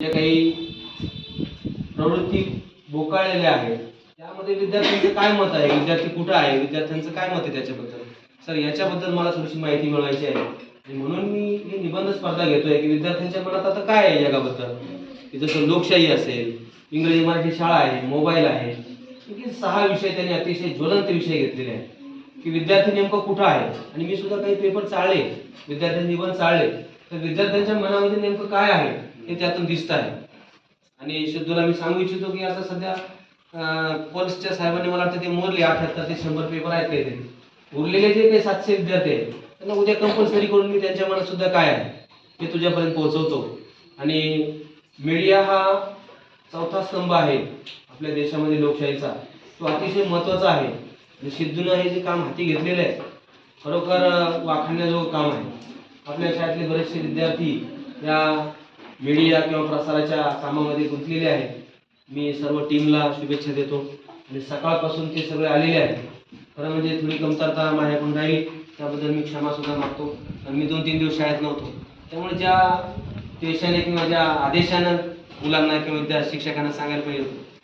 ज्या काही प्रवृत्ती बोकाळलेल्या आहेत त्यामध्ये विद्यार्थ्यांचं काय मत आहे? विद्यार्थी कुठं आहे? विद्यार्थ्यांचं काय मत आहे त्याच्याबद्दल? सर याच्याबद्दल मला थोडीशी माहिती मिळवायची आहे. आणि म्हणून मी ही निबंध स्पर्धा घेतोय की विद्यार्थ्यांच्या मनात आता काय आहे जगाबद्दल की जसं लोकशाही असेल इंग्रजी मराठी शाळा आहे मोबाईल आहे की सहा विषय त्यांनी अतिशय ज्वलंत विषय घेतलेले आहेत. की विद्यार्थी नेमकं कुठं आहे? आणि मी सुद्धा काही पेपर चाळले. विद्यार्थ्यांनी निबंध चाळले. तर विद्यार्थ्यांच्या मनामध्ये नेमकं काय आहे हे त्यातून दिसत आहे. आणि शुद्धूला मी सांगू इच्छितो की आता सध्या पल्सच्या साहेबांनी मला वाटतं ते मोरले अठ्याहत्तर ते शंभर पेपर आहेत ते. उरलेले जे काही सातशे विद्यार्थी आहेत त्यांना उद्या कंपल्सरी करून मी त्यांच्या मनात सुद्धा काय आहे ते तुझ्यापर्यंत पोहोचवतो. आणि मीडिया हा चौथा स्तंभ आहे आपल्या देशामध्ये लोकशाहीचा. तो अतिशय महत्त्वाचा आहे. आणि सिद्धूनं हे जे काम हाती घेतलेलं आहे खरोखर अं, वाखाणण्याजोगं काम आहे. आपल्या शाळेतले बरेचसे विद्यार्थी या मीडिया किंवा प्रसाराच्या कामामध्ये गुंतलेले आहेत. मी सर्व टीमला शुभेच्छा देतो. आणि सकाळपासून ते सगळे आलेले आहेत. खरं म्हणजे थोडी कमतरता माझ्याकडून राहील. त्याबद्दल मी क्षमासुद्धा मागतो. आणि मी दोन तीन दिवस शाळेत नव्हतो. त्यामुळे ज्या देशाने किंवा ज्या आदेशानं मुलांना किंवा विद्या शिक्षकांना सांगायला पाहिजे होतं